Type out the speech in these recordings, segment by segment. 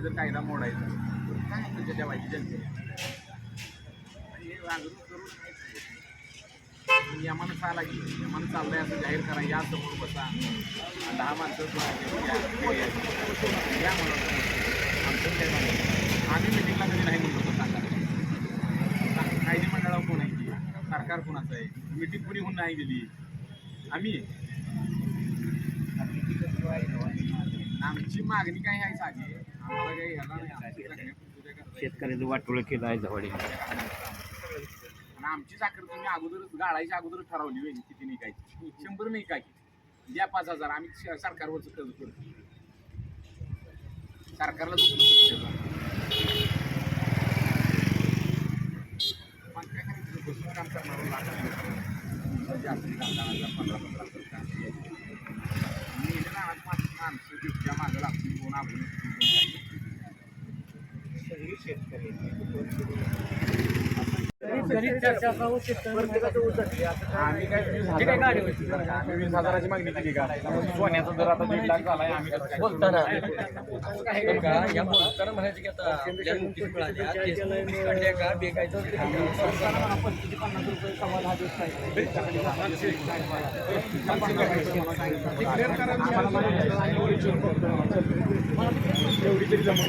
आणि जर कायदा मोडायचा तर काय त्याच्या ठेवायची जनतेने. आणि हे वागणूक करून नाहीच नियमानं चाला की नियमानं चाललंय असं जाहीर करा. या समोर बसा. दहा माणसं या, म्हणून आमचं काय आम्ही मिटिंगला कधी नाही म्हणलो सांगा. कायदे मंडळावर कोण आहे? सरकार कोणाचं आहे? मिटिंग कुणी होऊन नाही गेली? आम्ही. आमची मागणी काय आहे साधी आम्हाला काही ह्याला नाही आमची काय शेतकऱ्याचं वाटोळं केलं आहे जवळ. आणि आमची साखर तुम्ही अगोदरच गाळायची अगोदर ठरवली होईल किती निघायची शंभर नाही काय द्या पाच हजार आम्ही श- सरकारवरच कर्ज करतो सरकारला दुसरं पैसे द्या. मग काय करायचं? बसून काम करणारं लागतं. जास्ती काम करायला पंधरा पंधरा माणसं माणसं बिबट्या मागं लागतील कोण आपण कोण काही. आम्ही काय आम्ही वीस हजाराची मागणी केली का? सोन्याचा दर आता दीड लाख झालाय आम्ही बोलताना. या बोलताना म्हणायचं की आता आपल्या नोटीस नोटीस काढल्या का? बेकायचं एवढी तरी जमून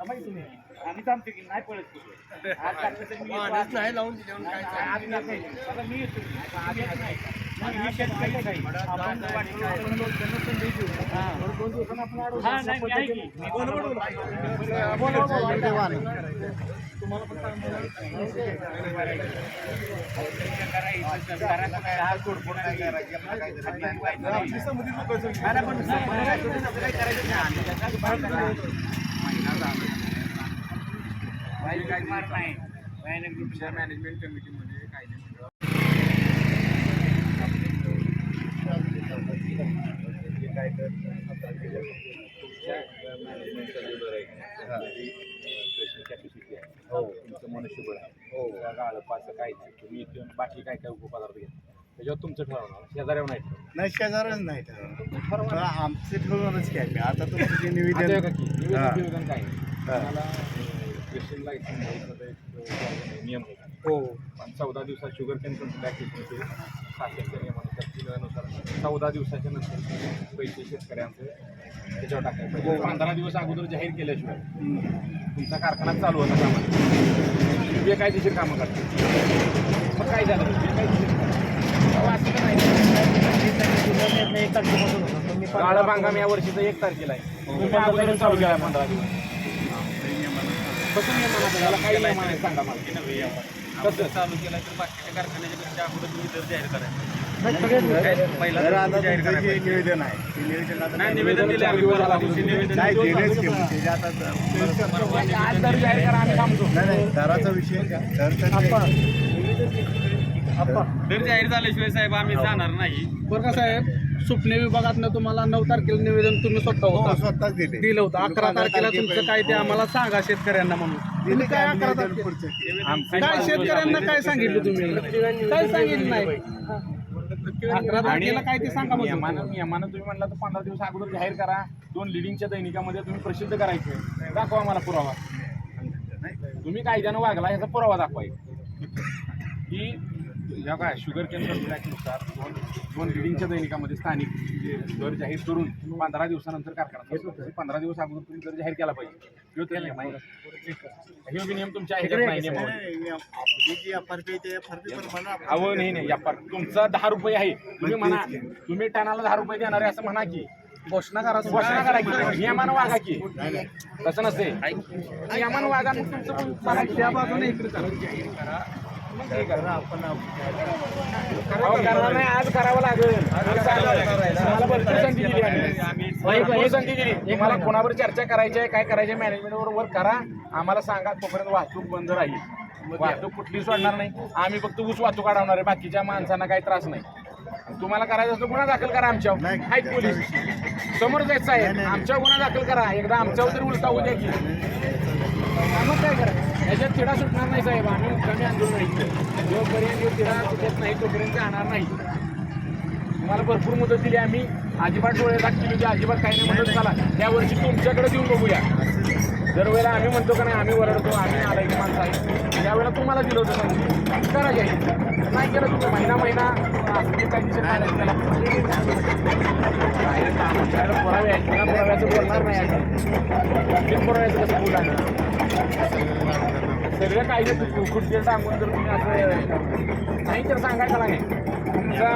आम्ही थांबतो की नाही पळत कुठे. आज टाकलं तर मी येतो. पाणीच नाही लावून आज नाही. आता मी येतो. आधी येत नाही. मग मी शेतकरी नाही. आपण वाटलं आपण लोकांना संधी देऊ. बरं, दोन दिवसांनी आपण आडू. अशा पद्धतीने- बोला, बोला, बोला. बोला, बोला, बोला. तुम्हाला पण मॅनेजमेंट कमिटीमध्ये काय तर आहे. कॅपॅसिटी आहे तुमचं मनुष्यबळ आहे त्या गाळपाचं काय तुम्ही बाकी काय काय उपपदार्थ घेता? त्याच्यावर तुमचं ठरवणार शेजाऱ्यावर नाही ठरवणार. नाही शेजारच नाही ठरवलं आमचे ठरवूनच काय मी आता तुमचं जे आता निवेदन बघा की, निवेदन हा. बिवेदन काय? हा. तुम्हाला घ्यायचं एक अ, नियम आहे हो पण चौदा दिवसात शुगर कॅन कंट्रोल ॲक्ट एकोणीसशे शासनाच्या नियमानुसार त्यानुसार चौदा दिवसाच्या नंतर पैसे शेतकऱ्यांचे त्याच्यावर टाकायचे पाहिजे. पंधरा दिवस अगोदर जाहीर केल्याशिवाय तुमचा कारखाना चालू होता कामाला बेकायदेशीर कामं करतात मग काय झालं बेकायदेशीर कामं. काळं बांगाम या वर्षीचं एक तारखेला आहे. तुम्ही अगोदरच चालू केला पंधरा दिवस. कसं नियमन आहे? याला काय नियमन आहे सांगा मला. कसं? चालू केला तर बाकीच्या कारखान्याच्या पेक्षा अगोदर तुम्ही दर जाहीर करायचा पहिला तर दर आता तुम्ही जाहीर तुमचं करायला जे निवेदन आहे ते निवेदन आता नाही निवेदन दिले आम्ही. परवा दिवशी निवेदन नाही दिलं. दिलेच की मग त्याचे आता आज दर जाहीर करा आम्ही थांबतो नाही नाही दराचा विषय दर तर दर जाहीर झाल्याशिवाय साहेब आम्ही जाणार नाही. बरं का साहेब सुपणे विभागातनं तुम्हाला नऊ तारखेला निवेदन तुम्ही स्वतः हो, होता स्वतःच दिले. दिलं होतं. अकरा तारखेला तुमचं काय ते आम्हाला सांगा शेतकऱ्यांना म्हणून. तुम्ही काय अकरा तारखेला काय शेतकऱ्यांना काय सांगितलं तुम्ही? काय सांगितलं नाही? अकरा तारखेला काय ते सांगा मग नियमानं नियमानं तुम्ही म्हणला तर पंधरा दिवस अगोदर जाहीर करा. दोन लिडिंगच्या दैनिकामध्ये तुम्ही प्रसिद्ध करायचे. दाखवा मला पुरावा. तुम्ही कायद्यानं वागला याचा पुरावा दाखवायचा की या काय शुगर केन ॲक्टनुसार दोन दोन लिडिंगच्या दैनिकामध्ये स्थानिक जे दर जाहीर करून पंधरा दिवसानंतर कारखाना चालू होतो. पंधरा दिवस अगोदर तुम्ही दर जाहीर केला पाहिजे. ह्यो हे बी नियम तुमच्या अहो नाही नाही या पर तुमचा दहा रुपये आहे. तुम्ही म्हणा तुम्ही टनाला दहा रुपये देणार आहे असं म्हणा की. घोषणा करा. घोषणा करा की. नियमानं वागा की. तसं नसते नियमानं वागा तुमचं त्या बाजूने इकडे करा. नाही आज करावं लागेल भरपूर संधी दिली आम्ही. भरपूर संधी दिली तुम्हाला कोणावर चर्चा करायची आहे काय करायचे मॅनेजमेंट बरोबर करा. आम्हाला सांगा तोपर्यंत वाहतूक बंद राहील. वाहतूक कुठली सोडणार नाही. आम्ही फक्त ऊस वाहतूक अडवणार आहे बाकीच्या माणसांना काही त्रास नाही. तुम्हाला करायचं असतं गुन्हा दाखल करा आमच्यावर. आहेत पोलीस. समोर जायचं साहेब. आमच्यावर गुन्हा दाखल करा. एकदा आमच्यावर तरी उलटा होऊ द्या की. मग काय करा याच्यात तिढा सुटणार नाही साहेब. आम्ही मुक्कामी आंदोलन नाही जोपर्यंत जो तिढा सुटत नाही तोपर्यंत राहणार नाही. तुम्हाला भरपूर मदत दिली आम्ही. अजिबात डोळे दाखवली होती म्हणजे अजिबात काही नाही. मदत झाला त्या वर्षी तुमच्याकडे देऊन बघूया. दरवेळेला आम्ही म्हणतो का नाही आम्ही ओरडतो आम्ही आलाय की माणसं आहे त्यावेळेला तुम्हाला दिलं होतं सांगितलं करा जाईल नाही केलं तुम्ही महिना महिना पुराव्याचं बोलणार नाही आता पुराव्याचं कसं बोला सगळं काही खुर्ची सांगून जर तुम्ही असं नाही तर सांगायचं नाही तुमचा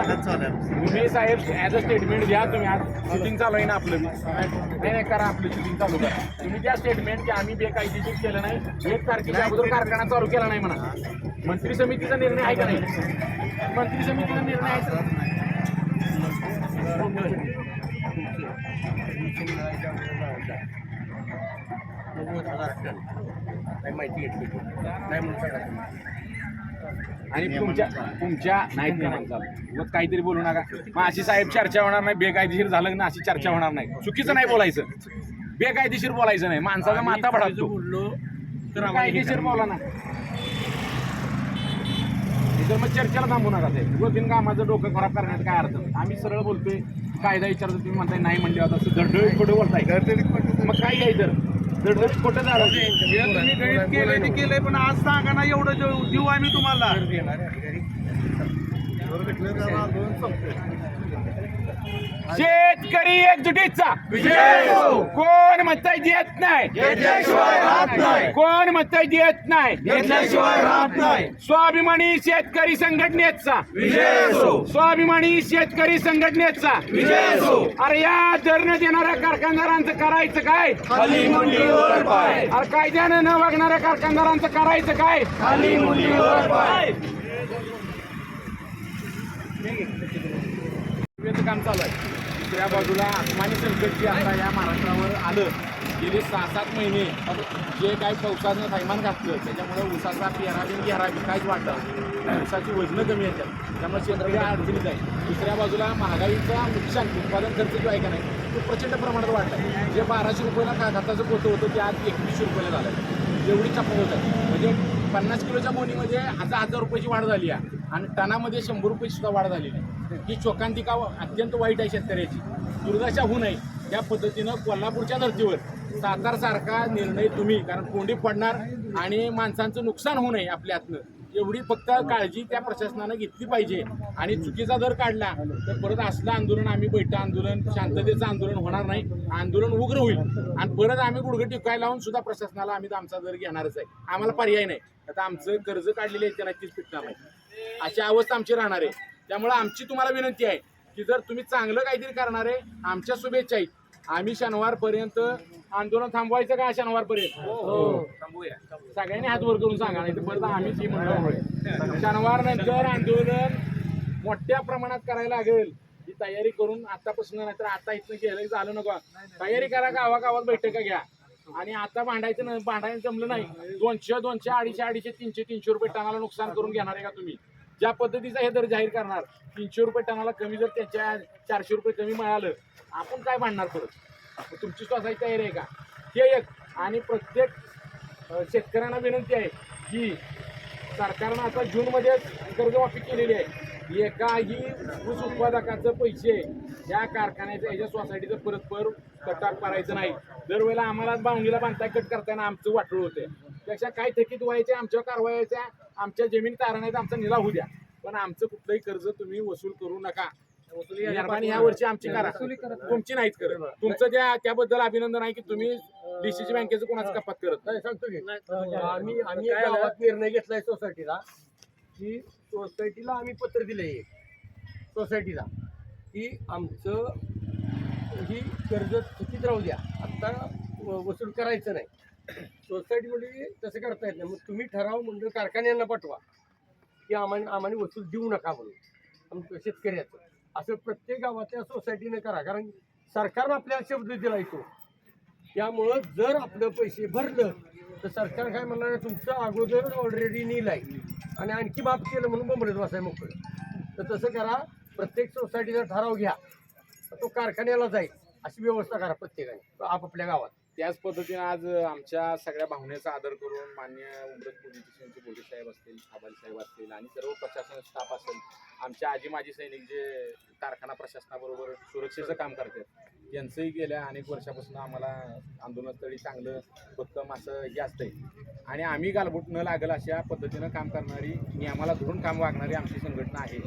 तुम्ही साहेब ॲज अ स्टेटमेंट द्या तुम्ही. आज शूटिंग चालू आहे ना आपलं. नाही नाही करा आपलं शूटिंग चालू करा. तुम्ही द्या स्टेटमेंट की आम्ही बेकायदेशीर केलं नाही. एक तारखेच्या अगोदर कारखाना चालू केला नाही म्हणा. मंत्री समितीचा निर्णय आहे का नाही? मंत्री समितीचा निर्णय आहे का? माहिती घेतली. नाही म्हणून आणि तुमच्या तुमच्या मग काहीतरी बोलू नका. मग अशी साहेब चर्चा होणार नाही बेकायदेशीर झालं ना अशी चर्चा होणार नाही. चुकीचं नाही बोलायचं. बेकायदेशीर बोलायचं नाही. माणसाचा माथा पडातो बोललो तर कायदेशीर बोला ना. तर मग चर्चेला थांबू नका ते. उगाच कामाचं डोकं खराब करण्यात काय अर्थ नाही. आम्ही सरळ बोलतोय कायदा विचारतो तुम्ही म्हणताय नाही म्हणले आता असं दडदडीत खोटं बोलताय? मग काय आहे केलंय पण आज सांगा ना एवढं जीव देऊ आम्ही तुम्हाला. शेतकरी एकजुटीचा. कोण म्हणताय देत नाही? कोण म्हणताय देत नाही? स्वाभिमानी शेतकरी संघटनेचा. स्वाभिमानी शेतकरी संघटनेचा. अरे या धरण देणाऱ्या कारखानदारांचं करायचं काय? अरे कायद्यानं न वागणाऱ्या कारखानदारांचं करायचं काय? काम चालू आहे. दुसऱ्या बाजूला आसमानी संकट जे आता या महाराष्ट्रावर आलं. गेले सहा सात महिने जे काही पावसानं थैमान घातलं त्याच्यामुळे ऊसाचा पेराबी घेरावी काहीच वाटतं ऊसाची वजनं कमी येतात त्यामुळे शेतकऱ्या अडचणीत आहे. दुसऱ्या बाजूला महागाईचा नुकसान उत्पादन खर्च जो आहे का नाही तो प्रचंड प्रमाणात वाढला आहे. जे बाराशे रुपयाला का खताचं पोतं होतं ते आज एकवीसशे रुपयाला झालं एवढी चपक होत आहे म्हणजे पन्नास किलोच्या मोनीमध्ये हजार हजार रुपयाची वाढ झाली आहे. आणि टनामध्ये शंभर रुपये सुद्धा वाढ झालेली आहे. ही शोकांतिका अत्यंत वाईट आहे शेतकऱ्याची. दुर्दशा होऊ नये. त्या पद्धतीनं कोल्हापूरच्या धर्तीवर सातारसारखा निर्णय तुम्ही कारण कोंडी पडणार आणि माणसांचं नुकसान होऊ नये आपल्यातनं एवढी फक्त काळजी त्या प्रशासनानं घेतली पाहिजे. आणि चुकीचा दर काढला तर परत असलं आंदोलन आम्ही बैठं आंदोलन शांततेचं आंदोलन होणार नाही. आंदोलन उग्र होईल. आणि परत आम्ही गुडघे टिकाय लावून सुद्धा प्रशासनाला आम्ही आमचा दर घेणारच आहे. आम्हाला पर्याय नाही. आता आमचं कर्ज काढलेले आहे ते नक्कीच फिटणार नाही. अशी अवस्था आमची राहणार आहे. त्यामुळे आमची तुम्हाला विनंती आहे की जर तुम्ही चांगलं काहीतरी करणार आहे आमच्या शुभेच्छा आहेत. आम्ही शनिवारपर्यंत आंदोलन थांबवायचं का शनिवारपर्यंत? थांबूया. सगळ्यांनी हात वर करून सांगा नाही तर परत आम्हीच ही म्हणणार शनिवार नंतर आंदोलन मोठ्या प्रमाणात करायला लागेल. ही तयारी करून आतापासून नाहीतर आता इथनं गेलं झालं नको. तयारी करा गावागावात बैठका घ्या. आणि आता भांडायचं न भांडायचं जमलं नाही. दोनशे दोनशे अडीचशे अडीचशे तीनशे तीनशे रुपये टनाला नुकसान करून घेणार आहे का तुम्ही? ज्या पद्धतीचा हे दर जाहीर करणार तीनशे रुपये टनाला कमी जर त्याच्या चारशे रुपये कमी मिळालं आपण काय भांडणार परत? मग तुमची स्वतःची तयारी आहे का? हे एक. आणि प्रत्येक अ, शेतकऱ्यांना विनंती आहे की सरकारनं आता जूनमध्येच कर्जमाफी केलेली आहे. एकाही ऊस उत्पादकाचं पैसे या कारखान्याच्या ह्याच्या सोसायटीचं परत पर कटाप करायचं नाही. दरवेळेला आम्हाला बांगलीला बांधताय कट करताना आमचं वाटोळ होतं. त्यापेक्षा काय थकीत व्हायचे आमच्या कारवायाच्या आमच्या जमीन तारण्याचा आमचा निलाव होऊ द्या. पण आमचं कुठलंही कर्ज तुम्ही वसूल करू नका. ह्या वर्षी आमची करा. तुमची नाहीच करत. तुमचं त्या त्याबद्दल अभिनंदन आहे की तुम्ही डीसीसी बँकेचं कोणाचं कपात करत सांगतो की. आम्ही आम्ही निर्णय घेतलाय सोसायटीला की सोसायटीला आम्ही पत्र दिलं एक. सोसायटीला की आमचं ही कर्ज थकीत राहू द्या. आत्ता व- वसूल करायचं नाही. सोसायटीमध्ये तसं करता येत नाही. मग तुम्ही ठराव म्हणजे कारखान्यांना पाठवा. की आम्हाला आम्हाला वसूल देऊ नका म्हणून. आमचं शेतकऱ्याचं. असं प्रत्येक गावातल्या सोसायटीने करा. कारण सरकारनं आपल्याला शब्द दिला येतो त्यामुळं जर आपलं पैसे भरलं तर सरकार काय म्हणणार तुमचं अगोदरच ऑलरेडी नील आहे. आणि आणखी माफ केलं म्हणून बंबरत वासाय मोकळं. तर तसं करा प्रत्येक सोसायटीचा ठराव घ्या. तो कारखान्याला जाईल. अशी व्यवस्था करा प्रत्येकाने आपापल्या गावात. त्याच पद्धतीनं आज आमच्या सगळ्या भावनेचा आदर करून मान्य उमरत पोलीस स्टेशनचे पोलीस साहेब असतील आबाल साहेब असतील आणि सर्व प्रशासन स्टाफ असेल आमच्या आजी माजी सैनिक जे कारखाना प्रशासनाबरोबर सुरक्षेचं काम करतात यांचंही गेल्या अनेक वर्षापासून आम्हाला आंदोलनस्थळी चांगलं उत्तम असं हे असतंय. आणि आम्ही गालबोट न लागल अशा पद्धतीनं काम करणारी नियमाला धरून काम वागणारी आमची संघटना आहे.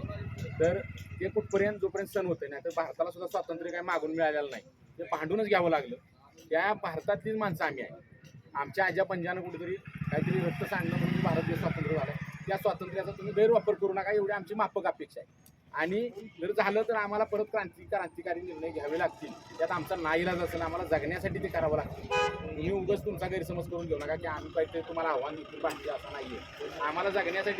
तर ते कुठपर्यंत जोपर्यंत सण होते नाही तर भारताला सुद्धा स्वातंत्र्य काही मागून मिळालेलं नाही. ते भांडूनच घ्यावं लागलं. त्या भारतातलीच माणसं आम्ही आहे. आमच्या आज्या पंजानं कुठेतरी काहीतरी रक्त सांगणं म्हणून भारत देश स्वातंत्र्य झाला. त्या स्वातंत्र्याचा तुम्ही गैरवापर करू नका एवढी आमची माफक अपेक्षा आहे. आणि जर झालं तर आम्हाला परत क्रांती क्रांतिकारी निर्णय घ्यावे लागतील. त्यात आमचा नाईलाज असेल आम्हाला जगण्यासाठी ते करावं लागतील. तुम्ही उगाच तुमचा गैरसमज करून घेऊ नका की आम्ही काहीतरी तुम्हाला आव्हान देतील पाहिजे असं नाही आहे आम्हाला जगण्यासाठी